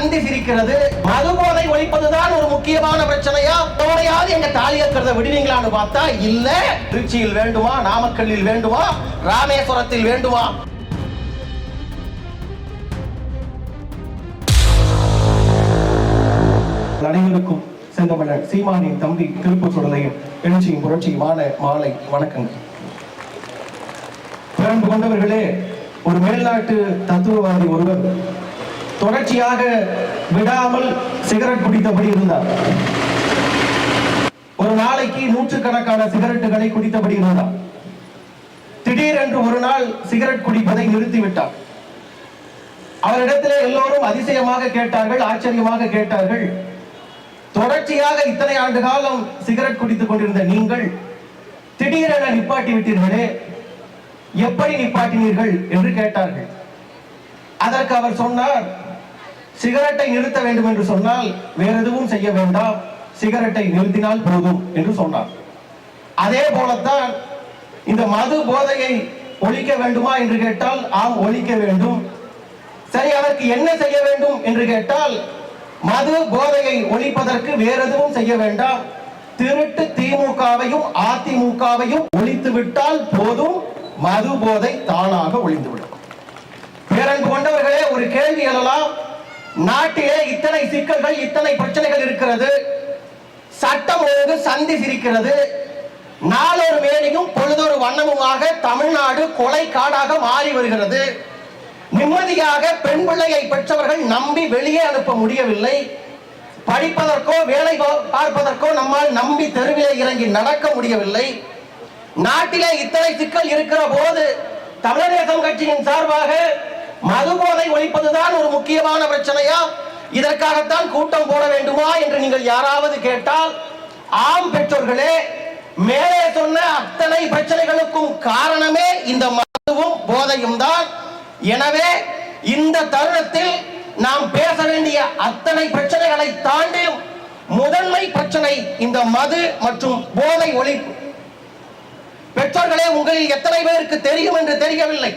சந்தி சிரிக்கிறது மதுபோதை ஒழிப்பதுதான் ஒரு முக்கியமான பிரச்சனையா? தோடையாவது எங்க தாலி இருக்கிறத விடுவீங்களான்னு பார்த்தா இல்ல. திருச்சியில் வேண்டுமா? நாமக்கல்லில் வேண்டுமா? ராமேஸ்வரத்தில் வேண்டுமா? அனைவருக்கும் செந்தமிழர் சீமானின் தம்பி திருப்பூர் சுடலையும் எழுச்சியும் புரட்சியுமான மாலை வணக்கங்கள். பிறந்து கொண்டவர்களே ஒரு மேல்நாட்டு தத்துவவாதி ஒருவர் தொடர்ச்சியாக விடாமல் சிகரெட் குடித்தபடி இருந்தார். ஒரு நாளைக்கு நூற்றுக்கணக்கான சிகரெட்டுகளை குடித்தபடி இருந்தார். திடீரென்று ஒரு நாள் சிகரெட் குடிப்பதை நிறுத்திவிட்டார். அவரிடத்திலே எல்லோரும் அதிசயமாக கேட்டார்கள் ஆச்சரியமாக கேட்டார்கள். தொடர்ச்சியாக இத்தனை ஆண்டு காலம் சிகரெட் குடித்துக் கொண்டிருந்த நீங்கள் திடீரென நிப்பாட்டி விட்டீர்களே எப்படி நிப்பாட்டினீர்கள் என்று கேட்டார்கள். அதற்கு அவர் சொன்னார் சிகரெட்டை நிறுத்த வேண்டும் என்று சொன்னால் வேற எதுவும் செய்ய வேண்டாம். சிகரெட்டை நிறுத்தினால் போதும் என்று சொன்னார். அதே போலத்தான் இந்த மது போதையை ஒழிக்க வேண்டுமா என்று கேட்டால் ஆம் ஒழிக்க வேண்டும். சரி அதற்கு என்ன செய்ய வேண்டும் என்று கேட்டால் மது போதையை ஒழிப்பதற்கு வேற எதுவும் செய்ய வேண்டாம். திருட்டு திமுகவையும் அதிமுகவையும் ஒழித்து விட்டால் போதும். மது போதை தானாக ஒழிந்துவிடும். பேரன்பு கொண்டவர்களே ஒரு கேள்வி எழலாம். நாட்டிலே இத்தனை சிக்கல்கள் இத்தனை பிரச்சனைகள் இருக்கிறது. சட்டம் ஒழுங்கு சந்தி சிரிக்கிறது. நாளொரு மேனியும் பொழுதொரு வண்ணமுமாக தமிழ்நாடு கொலை காடாக மாறி வருகிறது. நிம்மதியாக பெண் பிள்ளையை பெற்றவர்கள் நம்பி வெளியே அனுப்ப முடியவில்லை. படிப்பதற்கோ வேலை பார்ப்பதற்கோ நம்மால் நம்பி தெருவிலே இறங்கி நடக்க முடியவில்லை. நாட்டிலே இத்தனை சிக்கல் இருக்கிற போது தமிழர் தேசம் கட்சியின் சார்பாக மது போதை ஒழிப்பதுதான் ஒரு முக்கியமான பிரச்சனையா? இதற்காகத்தான் கூட்டம் போட வேண்டுமா என்று நீங்கள் யாராவது கேட்டால் ஆம் பெற்றோர்களே மேலே சொன்ன அத்தனை பிரச்சனைகளுக்கும் காரணமே இந்த மதுவும் போதையும் தான். எனவே இந்த தருணத்தில் நாம் பேச வேண்டிய அத்தனை பிரச்சனைகளை தாண்டி முதன்மை பிரச்சனை இந்த மது மற்றும் போதை ஒழிப்பு. பெற்றோர்களே உங்களில் எத்தனை பேருக்கு தெரியும் என்று தெரியவில்லை.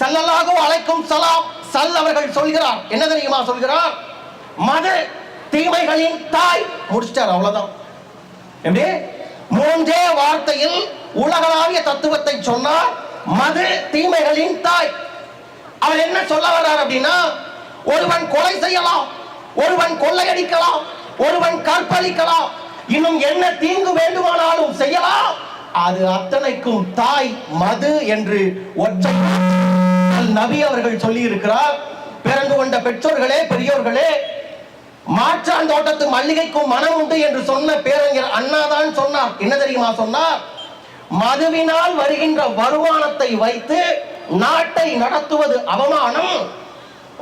சல்லல்லாஹு அழைக்கும் சலாம். சல் அவர்கள் சொல்கிறார். என்ன தெரியுமா சொல்கிறார்? மது தீமைகளின் தாய். முடிச்சிட்டார் அவ்வளவுதான். எப்படி? மூன்றே வார்த்தையில் உலகளாவிய தத்துவத்தை சொன்னார். மது தீமைகளின் தாய். அவர் என்ன சொல்ல வர்றார் அப்படின்னா ஒருவன் கொலை செய்யலாம் ஒருவன் கொள்ளையடிக்கலாம் ஒருவன் கற்பழிக்கலாம் இன்னும் என்ன தீங்கு வேண்டுமானாலும் செய்யலாம். அது அத்தனைக்கும் தாய் மது என்று ஒற்றை நபி அவர்கள் சொல்லி இருக்கிறார் பிறந்து கொண்ட பெற்றோர்களே பெரியோர்களே மாற்றான் தோட்டத்து மல்லிகைக்கும் மனம் உண்டு என்று சொன்ன பேரறிஞர் அண்ணாதான் சொன்னார். என்ன தெரியுமா சொன்னார்? மதுவினால் வருகின்ற வருமானத்தை வைத்து நாட்டை நடத்துவது அவமானம்.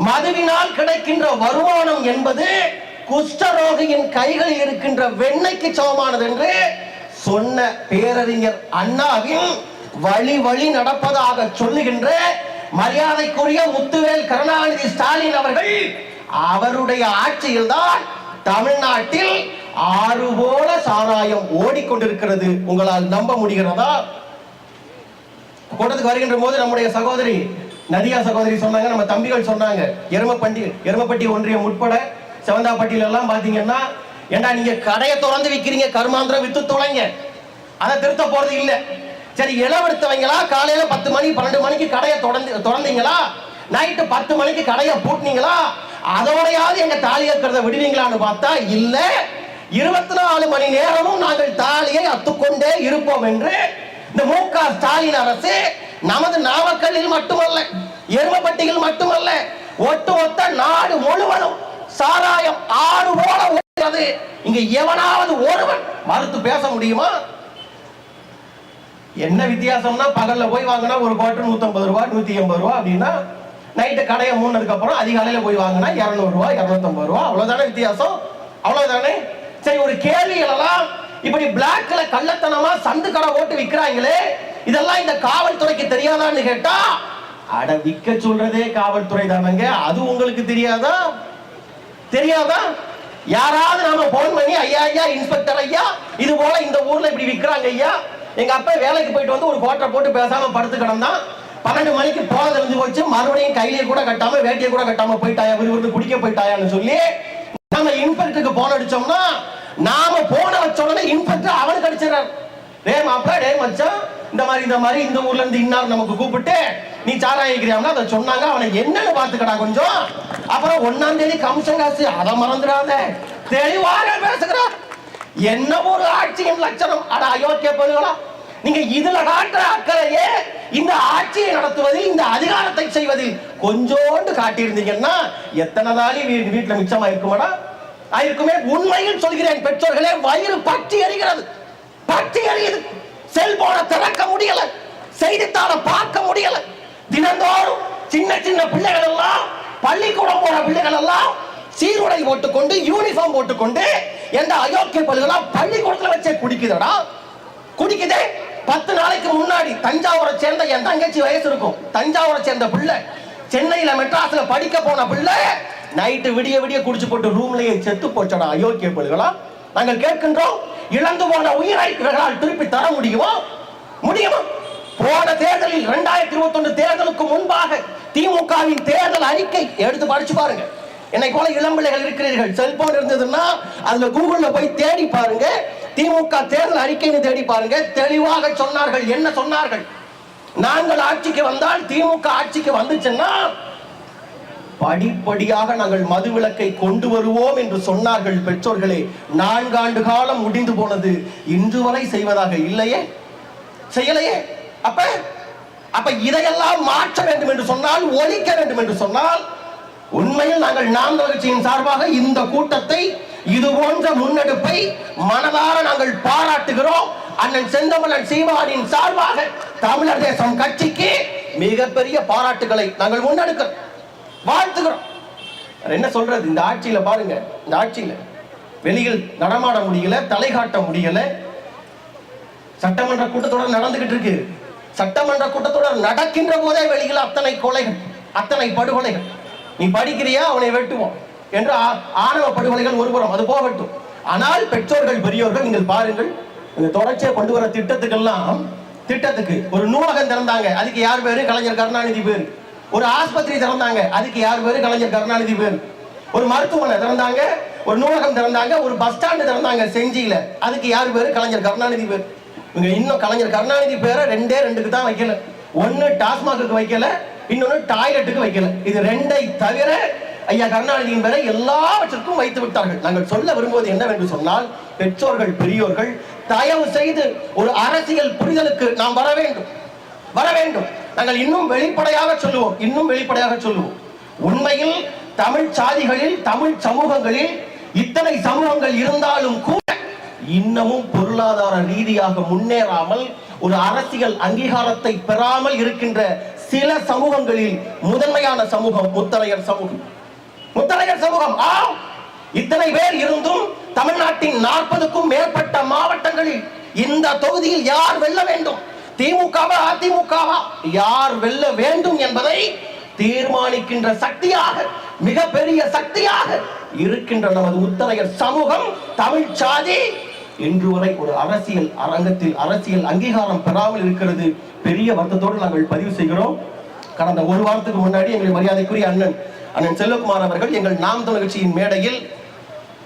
மதுவினால் கிடைக்கின்ற வருமானம் என்பது குஷ்டரோகியின் கைகளில் இருக்கின்ற வெண்ணைக்கு சமமானது என்று சொன்ன பேரறிஞர் அண்ணாவின் வழி வழி நடப்பதாக சொல்லுகின்ற மரியாதைக்குரிய முத்துவேல் கருணாநிதி ஸ்டாலின் அவர்கள் அவருடைய ஆட்சியில்தான் தமிழ்நாட்டில் ஆறு போல சாராயம் ஓடிக்கொண்டிருக்கிறது. உங்களால் நம்ப முடிகிறதா? கூட்டத்துக்கு வருகின்ற போது நம்முடைய சகோதரி நதியா சகோதரி சொன்னாங்க நம்ம தம்பிகள் சொன்னாங்க. எருமப்பண்டி எருமப்பட்டி ஒன்றியம் உட்பட செவந்தாப்பட்டியில எல்லாம் பாத்தீங்கன்னா ஏண்டா நீங்க கடையை திறந்து விற்கிறீங்க கருமாந்திரம் வித்து தொலைங்க. அதை திருத்த போறது இல்லை. சரி இளவெடுத்தவங்களா காலையில பத்து மணி பன்னெண்டு மணிக்கு கடையை தொடர்ந்து திறந்தீங்களா? நைட்டு பத்து மணிக்கு கடையை பூட்டினீங்களா? அதோடையாவது எங்க தாலி இருக்கிறத விடுவீங்களான்னு பார்த்தா இல்ல. இருபத்தி நாலு மணி நேரமும் நாங்கள் தாலியை அத்துக்கொண்டே இருப்போம் என்று இந்த மு க ஸ்டாலின் அரசு நமது நாமக்கல்லில் மட்டுமல்ல எருமப்பட்டியில் மட்டுமல்ல ஒட்டுமொத்த நாடு முழுவதும் சாராயம் ஆறு போல ஓடுகிறது. இங்க எவனாவது ஒருவன் மறுத்து பேச முடியுமா? என்ன வித்தியாசம்னா பகல்ல போய் வாங்கினா ஒரு குவார்டர் நூத்தம்பது ரூபா நூத்தி எண்பது ரூபா அப்படின்னா நைட்டு கடையை மூணதுக்கு அப்புறம் அதிகாலையில போய் வாங்கினா இரநூறுவா இரநூத்தம்பது இருநூத்தம்பது ரூபா. அவ்வளவுதானே வித்தியாசம்? அவ்வளவுதானே? சரி ஒரு கேள்வி இப்படி பிளாக்ல கள்ளத்தனமா சந்து கடை ஓட்டு விற்கிறாங்களே இதெல்லாம் இந்த காவல்துறைக்கு தெரியாதான்னு கேட்டா அட விக்க சொல்றதே காவல்துறை தானங்க அது உங்களுக்கு தெரியாதா? தெரியாதா? யாராவது நாம போன் பண்ணி ஐயா ஐயா இன்ஸ்பெக்டர் ஐயா இது போல இந்த ஊர்ல இப்படி விற்கிறாங்க ஐயா. எங்க அப்பா வேலைக்கு போயிட்டு வந்து ஒரு கோட்டை போட்டு பேசாம படுத்து கிடந்தான் பன்னெண்டு மணிக்கு போன தெரிஞ்சு போச்சு. மறுபடியும் கையிலேயே கூட கட்டாம வேட்டியை கூட கட்டாம போயிட்டாயா விறுவிறுத்து குடிக்க போயிட்டாயான்னு சொல்லி நம்ம இன்ஸ்பெக்டருக்கு போன அடிச்சோம்னா நாம போன வச்ச உடனே இன்ஸ்பெக்டர் அவனுக்கு அடிச்சிடறாரு. டே மாப்பிள டே மச்சான் இந்த மாதிரி இந்த மாதிரி இந்த ஊர்ல இருந்து இன்னார் நமக்கு கூப்பிட்டு நீ சாராயிக்கிறியாம்னா அதை சொன்னாங்க. அவனை என்னன்னு பாத்துக்கடா கொஞ்சம். அப்புறம் ஒன்னாம் தேதி கமிஷன் காசு. அதை மறந்துடாத. தெளிவாக பேசுகிறார் என்ன ஒரு ஆட்சியின் லட்சணம். அட அயோக்கிய பொருளா நீங்க இதுல காட்டுற அக்கறையே இந்த ஆட்சியை நடத்துவதில் இந்த அதிகாரத்தை செய்வதில் கொஞ்சோண்டு காட்டியிருந்தீங்கன்னா எத்தனை தாலி வீடு வீட்டுல மிச்சமா இருக்குமாடா ஆயிருக்குமே? உண்மையில் சொல்கிறேன் பெற்றோர்களே வயிறு பற்றி எறிகிறது பற்றி எறியுது செல்போனை திறக்க முடியல. செய்தித்தாளை பார்க்க முடியல. தினந்தோறும் சின்ன சின்ன பிள்ளைகள் எல்லாம் பள்ளிக்கூடம் போற பிள்ளைகள் எல்லாம் சீருடை போட்டுக்கொண்டு யூனிஃபார்ம் போட்டுக்கொண்டு எந்த அயோக்கிய பல்லுகளா பள்ளிக்கூடத்துல வச்சே குடிக்குதடா. குடிக்குதே. பத்து நாளைக்கு முன்னாடி தஞ்சாவூரை சேர்ந்த என் தங்கச்சி வயசு இருக்கும். தஞ்சாவூரை சேர்ந்த பிள்ளை சென்னையில மெட்ராஸ்ல படிக்க போன பிள்ளை நைட்டு விடிய விடிய குடிச்சு போட்டு ரூம்லயே செத்து போச்சடா அயோக்கிய பல்லுகளா நாங்கள் கேட்கின்றோம் இழந்து போன உயிரை இவர்களால் திருப்பி தர முடியுமா? முடியுமா? போன தேர்தலில் இரண்டாயிரத்தி இருபத்தி ஒன்று தேர்தலுக்கு முன்பாக திமுகவின் தேர்தல் அறிக்கை எடுத்து படிச்சு பாருங்க. என்னை போல இளம்பிள்ளைகள் இருக்கிறீர்கள். செல்போன் இருந்ததுன்னா அதுல கூகுள்ல போய் தேடி பாருங்க. திமுக தேர்தல் அறிக்கைன்னு தேடி பாருங்க. தெளிவாக சொன்னார்கள். என்ன சொன்னார்கள்? நாங்கள் ஆட்சிக்கு வந்தால் திமுக ஆட்சிக்கு வந்துச்சுன்னா படிப்படியாக நாங்கள் மதுவிலக்கை கொண்டு வருவோம் என்று சொன்னார்கள் பெற்றோர்களே. நான்காண்டு காலம் முடிந்து போனது. இன்று வரை செய்வதாக இல்லையே? செய்யலையே? அப்ப அப்ப இதையெல்லாம் மாற்ற வேண்டும் என்று சொன்னால் ஒழிக்க வேண்டும் என்று சொன்னால் உண்மையில் நாங்கள் நாம் கட்சியின் சார்பாக இந்த கூட்டத்தை இது போன்ற முன்னெடுப்பை மனதார நாங்கள் பாராட்டுகிறோம். அண்ணன் செந்தமலன் சீமானின் சார்பாக தமிழர் தேசம் கட்சிக்கு மிகப்பெரிய பாராட்டுகளை நாங்கள் முன்னெடுக்கிறோம். வாழ்த்துகிறோம். என்ன சொல்றது? இந்த ஆட்சியில பாருங்க. இந்த ஆட்சியில வெளியில் நடமாட முடியல தலை காட்ட முடியல. சட்டமன்ற கூட்டத்தொடர் நடந்துகிட்டு இருக்கு. சட்டமன்ற கூட்டத்தொடர் நடக்கின்ற போதே வெளியில் அத்தனை கொலைகள் அத்தனை படுகொலைகள். நீ படிக்கிறியா? அவனை வெட்டுவோம். என்று ஆ- ஆணவ படுகொலைகள் ஒருபுறம் அது போகட்டும். ஆனால் பெற்றோர்கள் பெரியோர்கள் நீங்கள் பாருங்கள் இந்த தொடர்ச்சியை கொண்டு வர திட்டத்துக்கெல்லாம் திட்டத்துக்கு ஒரு நூலகம் திறந்தாங்க அதுக்கு யார் பேரு? கலைஞர் கருணாநிதி பேர். ஒரு ஆஸ்பத்திரி திறந்தாங்க அதுக்கு யார் பேரு? கலைஞர் கருணாநிதி பேர். ஒரு மருத்துவமனை திறந்தாங்க ஒரு நூலகம் திறந்தாங்க ஒரு பஸ் ஸ்டாண்டு திறந்தாங்க செஞ்சியில அதுக்கு யார் பேரு? கலைஞர் கருணாநிதி பேர். இவங்க இன்னும் கலைஞர் கருணாநிதி பேரை ரெண்டே ரெண்டுக்கு தான் வைக்கல. ஒன்னு டாஸ்மாக்கு வைக்கல இன்னொன்னு டாய்லெட்டுக்கு வைக்கல. இது ரெண்டை தவிர ஐயா கருணாநிதியின் பேரை எல்லாவற்றிற்கும் வைத்து விட்டார்கள். நாங்கள் சொல்ல விரும்புவது என்னவென்று சொன்னால் பெற்றோர்கள் பெரியோர்கள் தயவு செய்து ஒரு அரசியல் புரிதலுக்கு நாம் வர வேண்டும். வர வேண்டும். நாங்கள் இன்னும் வெளிப்படையாக சொல்லுவோம். இன்னும் வெளிப்படையாக சொல்லுவோம். உண்மையில் தமிழ் சாதிகளில் தமிழ் சமூகங்களில் இத்தனை சமூகங்கள் இருந்தாலும் கூட இன்னமும் பொருளாதார ரீதியாக முன்னேறாமல் ஒரு அரசியல் அங்கீகாரத்தை பெறாமல் இருக்கின்ற சில சமூகங்களில் முதன்மையான சமூகம் முத்தரையர் சமூகம். முத்தரையர் சமூகம். ஆம். இத்தனை பேர் இருந்தும் தமிழ்நாட்டின் நாற்பதுக்கும் மேற்பட்ட மாவட்டங்களில் இந்த தொகுதியில் யார் வெல்ல வேண்டும்? திமுகவா அதிமுகவா? யார் வெல்ல வேண்டும் என்பதை தீர்மானிக்கின்ற சக்தியாக மிகப்பெரிய சக்தியாக இருக்கின்ற நமது முத்தரையர் சமூகம் தமிழ் சாதி இன்று வரை ஒரு அரசியல் அரங்கத்தில் அரசியல் அங்கீகாரம் பெறாமல் இருக்கிறது. பெரிய வருத்தத்தோடு நாங்கள் பதிவு செய்கிறோம். கடந்த ஒரு வாரத்துக்கு முன்னாடி எங்களுடைய மரியாதைக்குரிய அண்ணன் அண்ணன் செல்வகுமார் அவர்கள் எங்கள் நாம் தமிழ் கட்சியின் மேடையில்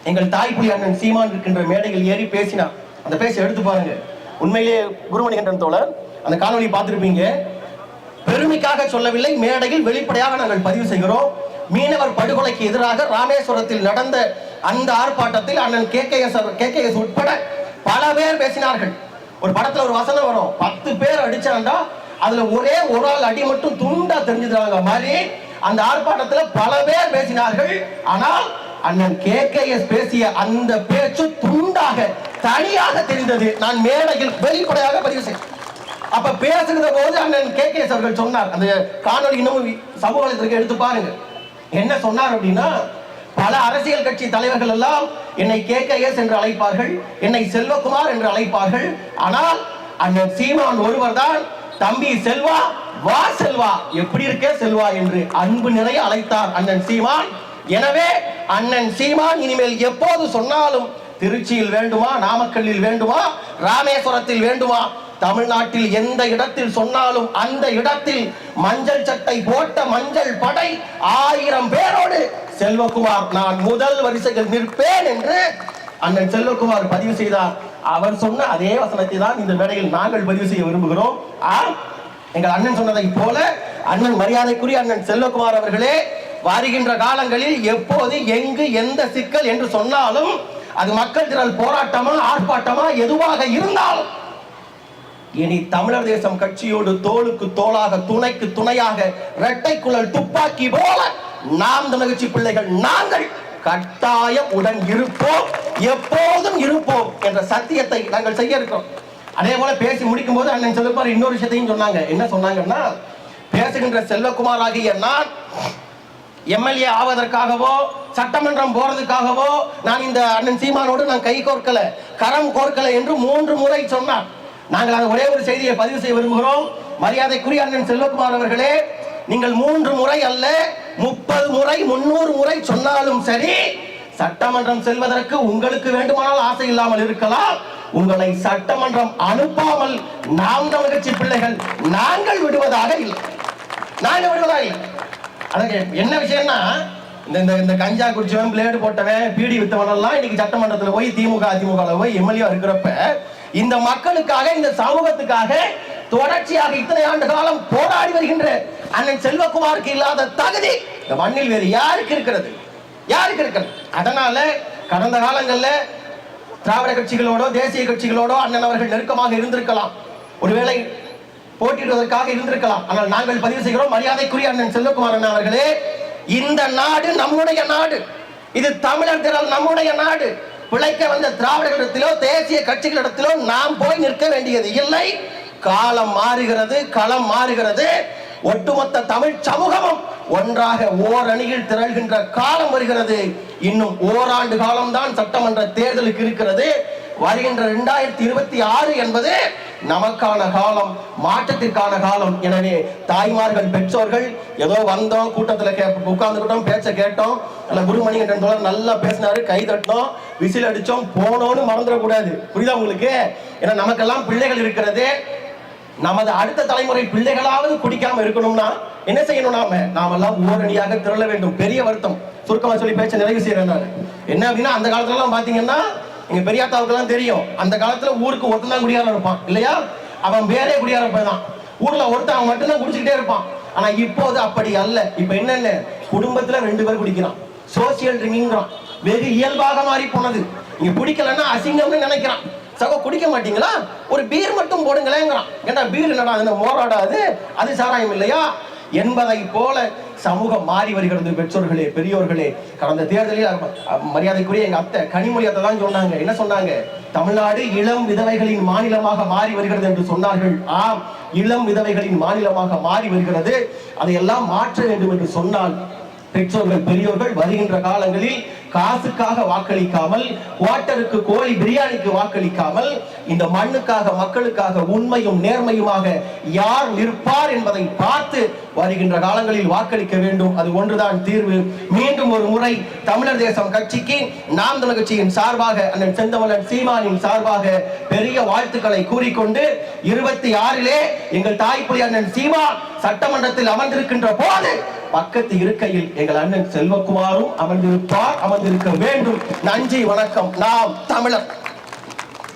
எங்கள் தாய்ப்புலி அண்ணன் சீமான் இருக்கின்ற மேடையில் ஏறி பேசினார். அந்த பேச எடுத்து பாருங்க. உண்மையிலே குருமணிகண்டன் தோழர் அந்த காணொலி பார்த்துருப்பீங்க. பெருமைக்காக சொல்லவில்லை மேடையில் வெளிப்படையாக நாங்கள் பதிவு செய்கிறோம். மீனவர் படுகொலைக்கு எதிராக ராமேஸ்வரத்தில் நடந்த அந்த ஆர்ப்பாட்டத்தில் அண்ணன் K K S K K S உட்பட பல பேர் பேசினார்கள். ஒரு படத்துல ஒரு வசனம் வரும் பத்து பேர் அடிச்சாண்டா அதுல ஒரே ஒரு ஆள் அடி மட்டும் துண்டா தெரிஞ்சுக்கிறாங்க. மாதிரி அந்த ஆர்ப்பாட்டத்தில் பல பேர் பேசினார்கள். ஆனால் அண்ணன் கே கே எஸ் பேசிய அந்த பேச்சு துண்டாக தனியாக தெரிந்தது. நான் மேடையில் வெளிப்படையாக பதிவு செய்தேன். அப்ப பேசுகிற போது அண்ணன் கே கே அவர்கள் சொன்னார். அந்த காணொளி இன்னமும் சமூக வலைதளத்துக்கு எடுத்து பாருங்க. என்ன சொன்னார் அப்படின்னா பல அரசியல் கட்சி தலைவர்கள் எல்லாம் என்னை கே கே எஸ் என்று அழைப்பார்கள் என்னை செல்வகுமார் என்று அழைப்பார்கள். ஆனால் அண்ணன் சீமான் ஒருவர் தான் தம்பி செல்வா வா செல்வா. எப்படி இருக்கே செல்வா என்று அன்பு நிறைய அழைத்தார் அண்ணன் சீமான். எனவே அண்ணன் சீமான் இனிமேல் எப்போது சொன்னாலும் திருச்சியில் வேண்டுமா நாமக்கல்லில் வேண்டுமா ராமேஸ்வரத்தில் வேண்டுமா? தமிழ்நாட்டில் எந்த இடத்தில் சொன்னாலும் அந்த இடத்தில் மஞ்சள் சட்டை போட்ட மஞ்சள் படை ஆயிரம் பேரோடு செல்வகுமார் நான் முதல் வரிசையில் நிற்பேன் என்று அண்ணன் செல்வகுமார் பதிவு செய்தார். அவர் சொன்ன அதே வசனத்தை தான் இந்த மேடையில் நாங்கள் பதிவு செய்ய விரும்புகிறோம். ஆம் எங்கள் அண்ணன் சொன்னதை போல அண்ணன் மரியாதைக்குரிய அண்ணன் செல்வகுமார் அவர்களே வருகின்ற காலங்களில் எப்போது எங்கு எந்த சிக்கல் என்று சொன்னாலும் அது மக்கள் திரள் போராட்டமா ஆர்ப்பாட்டமா எதுவாக இருந்தாலும் இனி தமிழர் தேசம் கட்சியோடு தோளுக்கு தோளாக துணைக்கு துணையாக இரட்டை குழல் துப்பாக்கி போல நாம் தமிழகட்சி பிள்ளைகள் நாங்கள் கட்டாயம் உடன் இருப்போம். எப்போதும் இருப்போம் என்ற சத்தியத்தை நாங்கள் செய்ய இருக்கிறோம் அதே போல பேசி முடிக்கும் போது அண்ணன் செல்வகுமார் இன்னொரு விஷயத்தையும் சொன்னாங்க. என்ன சொன்னாங்கன்னா பேசுகின்ற செல்வகுமார் ஆகிய நான் எம்எல்ஏ ஆவதற்காகவோ சட்டமன்றம் போறதுக்காகவோ நான் இந்த அண்ணன் சீமானோடு நான் கை கோர்க்கல கரம் கோர்க்கல என்று மூன்று முறை சொன்னார். நாங்கள் அந்த ஒரே ஒரு செய்தியை பதிவு செய்ய விரும்புகிறோம். மரியாதைக்குரிய அண்ணன் செல்வகுமார் அவர்களே நீங்கள் மூன்று முறை அல்ல முப்பது முறை முன்னூறு முறை சொன்னாலும் சரி சட்டமன்றம் செல்வதற்கு உங்களுக்கு வேண்டுமானால் ஆசை இல்லாமல் இருக்கலாம். உங்களை சட்டமன்றம் அனுப்பாமல் நாம் தமிழ் கட்சி பிள்ளைகள் நாங்கள் விடுவதாக இல்லை. நாங்கள் விடுவதாக இல்லை. அதுக்கு என்ன விஷயம்னா இந்த இந்த இந்த கஞ்சா குடிச்சவன் பிளேடு போட்டவன் பீடி வித்தவன் எல்லாம் இன்னைக்கு சட்டமன்றத்தில் போய் திமுக அதிமுக போய் எம்எல்ஏ இருக்கிறப்ப இந்த மக்களுக்காக இந்த சமூகத்துக்காக தொடர்ச்சியாக இத்தனை ஆண்டு காலம் போராடி வருகின்ற அண்ணன் செல்வகுமாருக்கு இல்லாத தகுதி இந்த மண்ணில் வேறு யாருக்கு இருக்கிறது? யாருக்கு இருக்கிறது? அதனால கடந்த காலங்களில் திராவிட கட்சிகளோடோ தேசிய கட்சிகளோடோ அண்ணன் அவர்கள் நெருக்கமாக இருந்திருக்கலாம். ஒருவேளை போட்டியிடுவதற்காக இருந்திருக்கலாம். ஆனால் நாங்கள் பதிவு செய்கிறோம் மரியாதைக்குரிய அண்ணன் செல்வகுமார் அண்ணா அவர்களே இந்த நாடு நம்முடைய நாடு. இது தமிழர் திறல் நம்முடைய நாடு. பிழைக்க வந்த திராவிடர்களிடத்திலோ தேசிய கட்சிகளிடத்திலோ நாம் போய் நிற்க வேண்டியது இல்லை. காலம் மாறுகிறது களம் மாறுகிறது. ஒட்டுமொத்த தமிழ் சமூகமும் ஒன்றாக ஓரணியில் திரள்கின்ற காலம் வருகிறது. இன்னும் ஓராண்டு காலம்தான் சட்டமன்ற தேர்தலுக்கு இருக்கிறது. வருகின்ற இரண்டாயிரத்தி இருபத்தி ஆறு என்பது நமக்கான காலம் மாற்றத்திற்கான காலம். எனவே தாய்மார்கள் பெற்றோர்கள் ஏதோ வந்தோம் கூட்டத்தில் கே உட்கார்ந்துக்கிட்டோம் பேச்ச கேட்டோம் அல்ல குருமணிகண்டன் தோழர் நல்லா பேசினாரு கை தட்டோம் விசில் அடிச்சோம் போனோன்னு மறந்துடக்கூடாது. புரியுதா உங்களுக்கு? ஏன்னா நமக்கெல்லாம் பிள்ளைகள் இருக்கிறது. நமது அடுத்த தலைமுறை பிள்ளைகளாவது குடிக்காம இருக்கணும்னா என்ன செய்யணும் நாம? நாமெல்லாம் ஓரணியாக திரள வேண்டும். பெரிய வருத்தம். சுருக்கமா சொல்லி பேச்ச நிறைவு செய்யறேன் என்ன அப்படின்னா அந்த காலத்துல எல்லாம் பாத்தீங்கன்னா எங்க பெரியாத்தாவுக்கு எல்லாம் தெரியும். அந்த காலத்துல ஊருக்கு ஒருத்தன் தான் குடியாரம் இருப்பான். இல்லையா? அவன் வேறே குடியாரம் தான். ஊர்ல ஒருத்தன் அவன் மட்டும்தான் குடிச்சுக்கிட்டே இருப்பான். ஆனா இப்போது அப்படி அல்ல. இப்ப என்னென்ன? குடும்பத்துல ரெண்டு பேர் குடிக்கிறான். சோசியல் ட்ரிங்கிங்கிறான் வெகு இயல்பாக மாறி போனது. இங்க குடிக்கலன்னா அசிங்கம்னு நினைக்கிறான். சகோ குடிக்க மாட்டீங்களா? ஒரு பீர் மட்டும் போடுங்களேங்கிறான். ஏன்டா பீர் என்னடா அது மோராடாது அது? சாராயம் இல்லையா? என்பதை போல சமூகம் மாறி வருகிறது பெற்றோர்களே பெரியோர்களே. கடந்த தேர்தலில் மரியாதைக்குரிய எங்க அத்தை கனிமொழி அத்தை தான் சொன்னாங்க. என்ன சொன்னாங்க? தமிழ்நாடு இளம் விதவைகளின் மாநிலமாக மாறி வருகிறது என்று சொன்னார்கள். ஆம் இளம் விதவைகளின் மாநிலமாக மாறி வருகிறது. அதையெல்லாம் மாற்ற வேண்டும் என்று சொன்னால் பெற்றோர்கள் பெரியோர்கள் வருகின்ற காலங்களில் காசுக்காக வாக்களிக்காமல் வாட்டருக்கு கோழி பிரியாணிக்கு வாக்களிக்காமல் இந்த மண்ணுக்காக மக்களுக்காக உண்மையும் நேர்மையுமாக யார் நிற்பார் என்பதை பார்த்து வருகின்ற காலங்களில் வாக்களிக்க வேண்டும். அது ஒன்றுதான் தீர்வு. மீண்டும் ஒரு முறை தமிழர் தேசம் கட்சிக்கு நாம் தமிழ் கட்சியின் சார்பாக அண்ணன் செந்தமலன் சீமானின் சார்பாக பெரிய வாழ்த்துக்களை கூறிக்கொண்டு இருபத்தி ஆறிலே எங்கள் தாய்ப்புலி அண்ணன் சீமா சட்டமன்றத்தில் அமர்ந்திருக்கின்ற போது பக்கத்து இருக்கையில் எங்கள் அண்ணன் செல்வகுமாரும் அமர்ந்திருப்பார் அமர்ந்திருக்க வேண்டும். நன்றி வணக்கம். நாம் தமிழர்.